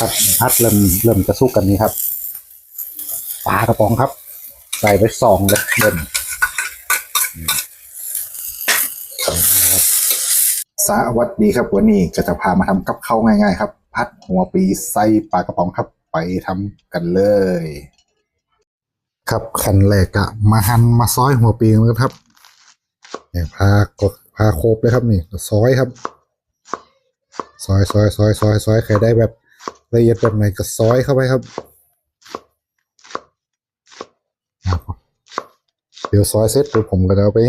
ครับพัดเริ่มเริ่มจะสุกกันนี้ครับปลากระป๋องครับ ใส่ไปสองเลยเด่นอืมครับสวัสดีครับวันนี้ก็จะพามาทำกับข้าวง่ายๆ ครับ พัดหัวปีใส่ปลากระป๋องครับ ไปทำกันเลย ครับขั้นแรกอะมาหั่นมาซอยหัวปีกันครับเนี่ยพากดพาโคบเลยครับนี่ซอยครับ ซอยซอยซอยซอยซอยใครได้แบบ ละเอียดแบบไหนก็ซอยเข้าไปครับ เดี๋ยวซอยเสร็จเดี๋ยวผมก็จะเอาไป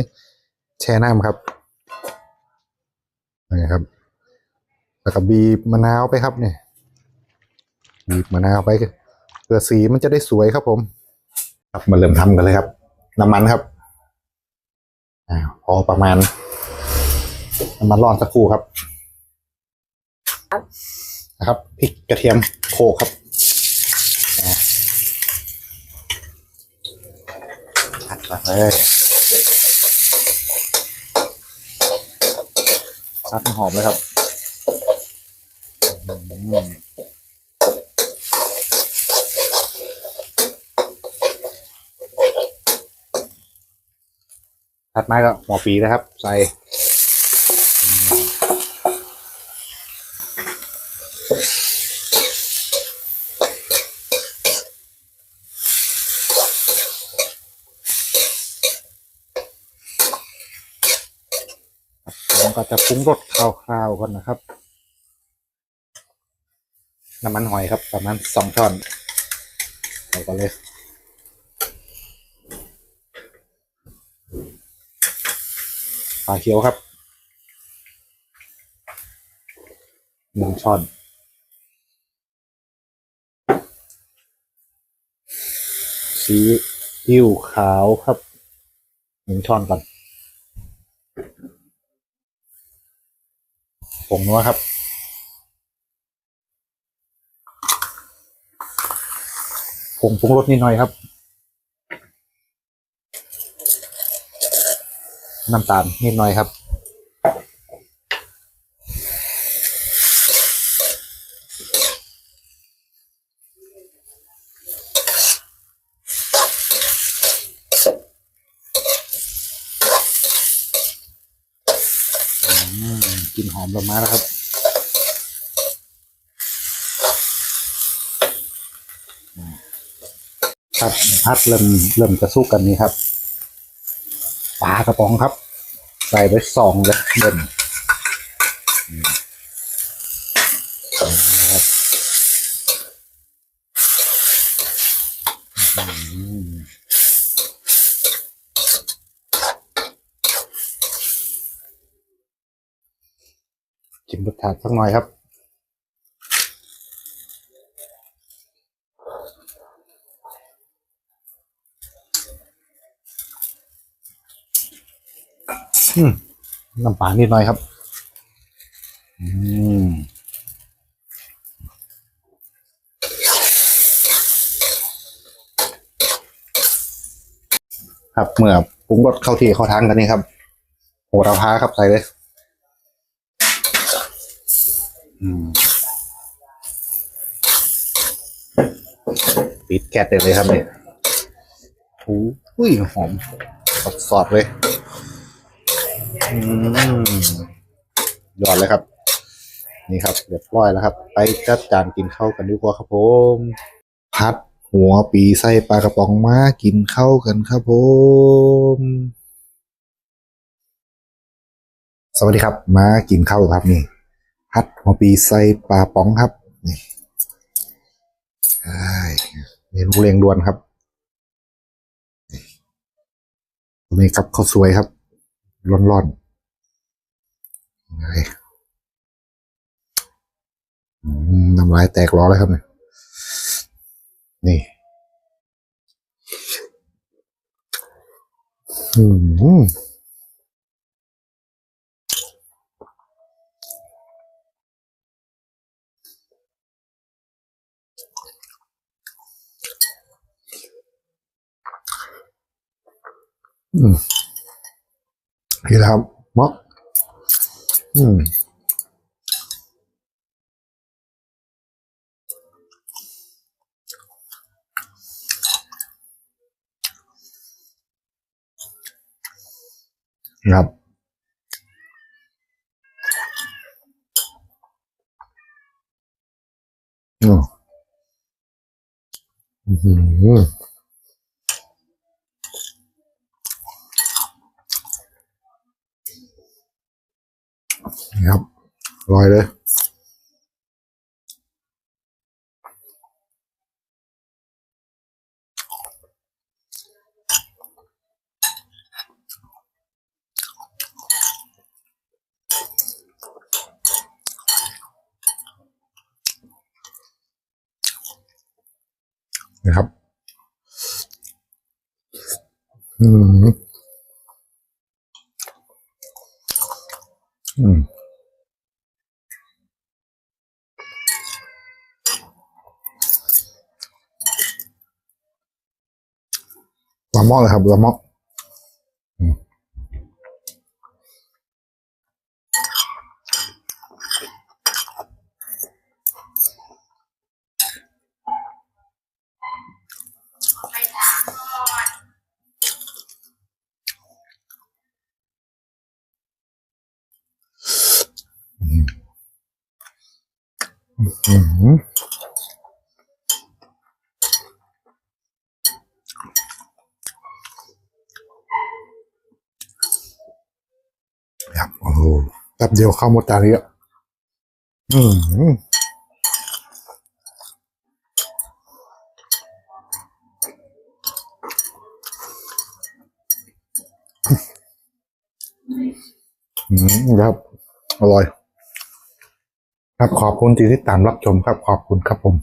แช่น้ำครับนี่ครับ แล้วก็บีบมะนาวไปครับเนี่ยบีบมะนาวไปเพื่อสีมันจะได้สวยครับผม ครับมาเริ่มทำกันเลยครับ น้ำมันครับอพอประมาณน้ำมันร้อนสักครู่ครับ นะครับพริกกระเทียมโขกครับอ่าผัดมาเลยผัดให้หอมเลยครับถัดมาก็หัวปีนะครับ ใส่ ผมก็จะปรุงรสคร่าวๆก่อนนะครับ น้ำมันหอยครับ ประมาณสองช้อนใส่กันเลย ปลาเขียวครับหนึ่งช้อนซีอิ๊วขาวครับหนึ่งช้อนก่อน ผงนัวครับผงปรุงรสนิดหน่อยครับ น้ำตาลนิดหน่อยครับ กลิ่นหอมลงมาแล้วครับ ครับพัดเริ่มเริ่มจะสู้กันนี้ครับปลากระป๋องครับ ใส่ไปสองเลยเด่นอืมนะครับอืม ชิมรสชาติสักหน่อยครับอืมน้ำปลานิดหน่อยครับ อืมครับเมื่อปรุงรสเข้าที่เข้าทางกันนี่ครับโหระพาครับใส่เลย อืม ปิดแก๊สเลยครับเนี่ยอุ้ยหอมสดๆเลยอืมยอดเลยครับ นี่ครับเรียบร้อยแล้วครับ ไปจัดจานกินข้าวกันดีกว่าครับผมพัดหัวปีใส่ปลากระป๋องมากินข้าวกันครับผมสวัสดีครับ มากินข้าวครับนี่ พัดหัวปีใส่ปลาป๋องครับนี่ใช่เมนูเรียงด่วนครับนี่ครับข้าวสวยครับ ร้อนๆน้ำลายแตกร้อเลยครับเนี่ยนี่อืม ừ. thì là mất ừ. ngập ừ. Mm-hmm. ครับอร่อยเลยนะครับ อืม อืม ละมอกเลยครับละมอกอืมอืมครับโอ้โหแป๊บเดียวเข้าหมดจานนี้อะอืมอืมครับ อร่อย ครับขอบคุณที่ติดตามรับชมครับ ขอบคุณครับผม